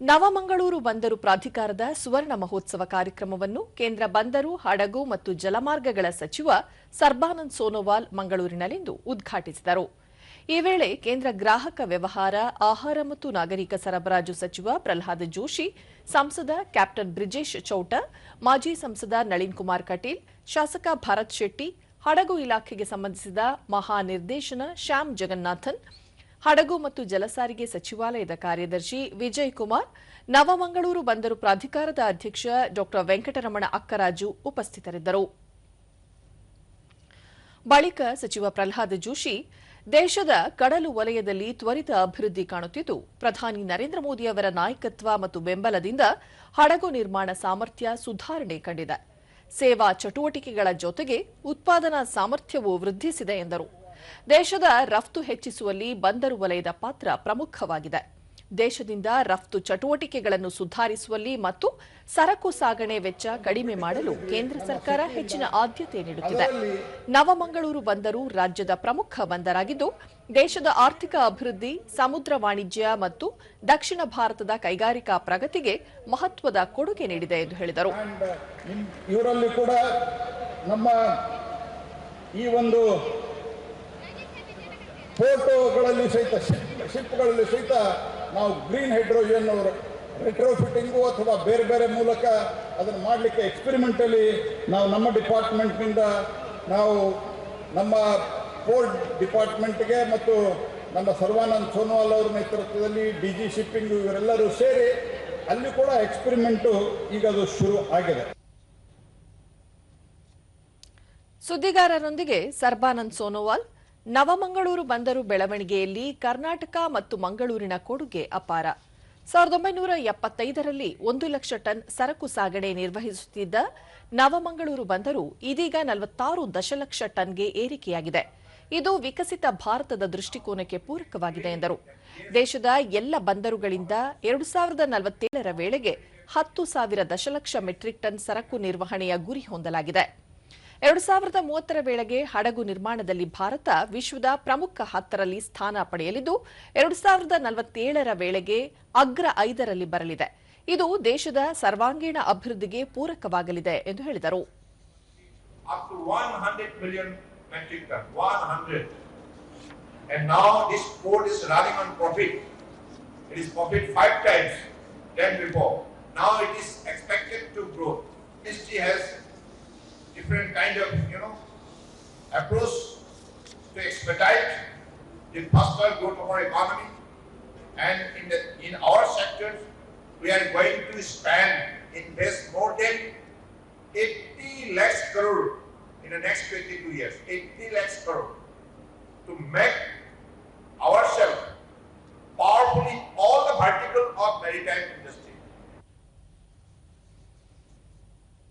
ನವಮಂಗಳೂರು ಬಂದರು ಪ್ರಾಧಿಕಾರದ ಸುವರ್ಣ ಮಹೋತ್ಸವ ಕಾರ್ಯಕ್ರಮವನ್ನು ಕೇಂದ್ರ ಬಂದರು, ಹಡಗು ಮತ್ತು ಜಲಮಾರ್ಗಗಳ ಸಚಿವ ಸರ್ಬಾನಂದ್ ಸೋನೋವಾಲ್ ಮಂಗಳೂರಿನಲ್ಲಿಂದು ಉದ್ಘಾಟಿಸಿದರು. ಈ ವೇಳೆ ಕೇಂದ್ರ ಗ್ರಾಹಕ ವ್ಯವಹಾರ, ಆಹಾರ ಮತ್ತು ನಾಗರಿಕ ಸರಬರಾಜು ಸಚಿವ ಪ್ರಹ್ಲಾದ್ ಜೋಶಿ, ಸಂಸದ ಕ್ಯಾಪ್ಟನ್ ಬ್ರಿಜೇಶ್ ಚೌಟ, ಮಾಜಿ ಸಂಸದ ನಳಿನ್ ಕುಮಾರ್ ಕಟೀಲ್, ಶಾಸಕ ಭರತ್ ಶೆಟ್ಟಿ, ಹಡಗು ಇಲಾಖೆಗೆ ಸಂಬಂಧಿಸಿದ ಮಹಾನಿರ್ದೇಶನ ಶ್ಯಾಮ್ ಜಗನ್ನಾಥನ್ ಹಡಗು ಮತ್ತು ಜಲಸಾರಿಗೆ ಸಚಿವಾಲಯದ ಕಾರ್ಯದರ್ಶಿ ವಿಜಯ್ ಕುಮಾರ್ ನವಮಂಗಳೂರು ಬಂದರು ಪ್ರಾಧಿಕಾರದ ಅಧ್ಯಕ್ಷ ಡಾ. ವೆಂಕಟರಮಣ ಅಕ್ಕರಾಜು ಉಪಸ್ಥಿತರಿದ್ದರು. ಬಳಿಕ ಸಚಿವ ಪ್ರಹ್ಲಾದ್ ಜೋಶಿ, ದೇಶದ ಕಡಲು ವಲಯದಲ್ಲಿ ತ್ವರಿತ ಅಭಿವೃದ್ಧಿ ಕಾಣುತ್ತಿದ್ದು, ಪ್ರಧಾನಿ ನರೇಂದ್ರ ಮೋದಿ ಅವರ ನಾಯಕತ್ವ ಮತ್ತು ಬೆಂಬಲದಿಂದ ಹಡಗು ನಿರ್ಮಾಣ ಸಾಮರ್ಥ್ಯ ಸುಧಾರಣೆ ಕಂಡಿದೆ. ಸೇವಾ ಚಟುವಟಿಕೆಗಳ ಜೊತೆಗೆ ಉತ್ಪಾದನಾ ಸಾಮರ್ಥ್ಯವೂ ವೃದ್ಧಿಸಿದೆ ಎಂದರು. ದೇಶದ ರಫ್ತು ಹೆಚ್ಚಿಸುವಲ್ಲಿ ಬಂದರು ವಲಯದ ಪಾತ್ರ ಪ್ರಮುಖವಾಗಿದೆ. ದೇಶದಿಂದ ರಫ್ತು ಚಟುವಟಿಕೆಗಳನ್ನು ಸುಧಾರಿಸುವಲ್ಲಿ ಮತ್ತು ಸರಕು ಸಾಗಣೆ ವೆಚ್ಚ ಕಡಿಮೆ ಮಾಡಲು ಕೇಂದ್ರ ಸರ್ಕಾರ ಹೆಚ್ಚಿನ ಆದ್ಯತೆ ನೀಡುತ್ತಿದೆ. ನವಮಂಗಳೂರು ಬಂದರು ರಾಜ್ಯದ ಪ್ರಮುಖ ಬಂದರಾಗಿದ್ದು, ದೇಶದ ಆರ್ಥಿಕ ಅಭಿವೃದ್ಧಿ, ಸಮುದ್ರ ವಾಣಿಜ್ಯ ಮತ್ತು ದಕ್ಷಿಣ ಭಾರತದ ಕೈಗಾರಿಕಾ ಪ್ರಗತಿಗೆ ಮಹತ್ವದ ಕೊಡುಗೆ ನೀಡಿದೆ ಎಂದು ಹೇಳಿದರು. ಈ ಒಂದು ಫೋಟೋಗಳಲ್ಲಿ ಸಹಿತ ಶಿಪ್ ಶಿಪ್ಗಳಲ್ಲಿ ಸಹಿತ ನಾವು ಗ್ರೀನ್ ಹೈಡ್ರೋಜನ್ ರೆಟ್ರೋಫಿಟ್ಟಿಂಗು ಅಥವಾ ಬೇರೆ ಬೇರೆ ಮೂಲಕ ಅದನ್ನು ಮಾಡಲಿಕ್ಕೆ ಎಕ್ಸ್ಪೆರಿಮೆಂಟಲಿ ನಾವು ನಮ್ಮ ಡಿಪಾರ್ಟ್ಮೆಂಟ್ನಿಂದ ನಾವು ನಮ್ಮ ಪೋರ್ಟ್ ಡಿಪಾರ್ಟ್ಮೆಂಟ್ಗೆ ಮತ್ತು ನಮ್ಮ ಸರ್ವಾನಂದ್ ಸೋನೋವಾಲ್ ಅವರ ನೇತೃತ್ವದಲ್ಲಿ ಡಿ ಜಿ ಶಿಪ್ಪಿಂಗ್ ಇವರೆಲ್ಲರೂ ಸೇರಿ ಅಲ್ಲಿ ಕೂಡ ಎಕ್ಸ್ಪೆರಿಮೆಂಟು ಈಗ ಅದು ಶುರು ಆಗಿದೆ. ಸುದ್ದಿಗಾರರೊಂದಿಗೆ ಸರ್ಬಾನಂದ್ ಸೋನೋವಾಲ್ ನವಮಂಗಳೂರು ಬಂದರು ಬೆಳವಣಿಗೆಯಲ್ಲಿ ಕರ್ನಾಟಕ ಮತ್ತು ಮಂಗಳೂರಿನ ಕೊಡುಗೆ ಅಪಾರ. ಸಾವಿರದ ಒಂಬೈನೂರ ಎಪ್ಪತ್ತೈದರಲ್ಲಿ ಒಂದು ಲಕ್ಷ ಟನ್ ಸರಕು ಸಾಗಣೆ ನಿರ್ವಹಿಸುತ್ತಿದ್ದ ನವಮಂಗಳೂರು ಬಂದರು ಇದೀಗ ನಲವತ್ತಾರು ದಶಲಕ್ಷ ಟನ್ಗೆ ಏರಿಕೆಯಾಗಿದೆ. ಇದು ವಿಕಸಿತ ಭಾರತದ ದೃಷ್ಟಿಕೋನಕ್ಕೆ ಪೂರಕವಾಗಿದೆ ಎಂದರು. ದೇಶದ ಎಲ್ಲ ಬಂದರುಗಳಿಂದ ಎರಡು ಸಾವಿರದ ನಲವತ್ತೇಳರ ವೇಳೆಗೆ ಹತ್ತು ಸಾವಿರ ದಶಲಕ್ಷ ಮೆಟ್ರಿಕ್ ಟನ್ ಸರಕು ನಿರ್ವಹಣೆಯ ಗುರಿ ಹೊಂದಲಾಗಿದೆ. ಎರಡು ಸಾವಿರದ ಮೂವತ್ತರ ವೇಳೆಗೆ ಹಡಗು ನಿರ್ಮಾಣದಲ್ಲಿ ಭಾರತ ವಿಶ್ವದ ಪ್ರಮುಖ ಹತ್ತರಲ್ಲಿ ಸ್ಥಾನ ಪಡೆಯಲಿದ್ದು, ಎರಡು ಸಾವಿರದ ನಲವತ್ತೇಳರ ವೇಳೆಗೆ ಅಗ್ರ ಐದರಲ್ಲಿ ಬರಲಿದೆ. ಇದು ದೇಶದ ಸರ್ವಾಂಗೀಣ ಅಭಿವೃದ್ಧಿಗೆ ಪೂರಕವಾಗಲಿದೆ ಎಂದು ಹೇಳಿದರು. Approach to expedite the faster growth of our economy. And in the, in our sectors, we are going to spend, invest more than 80 lakhs crore in the next 22 years. 80 lakhs crore to make ourselves powerful in all the vertical of maritime industry.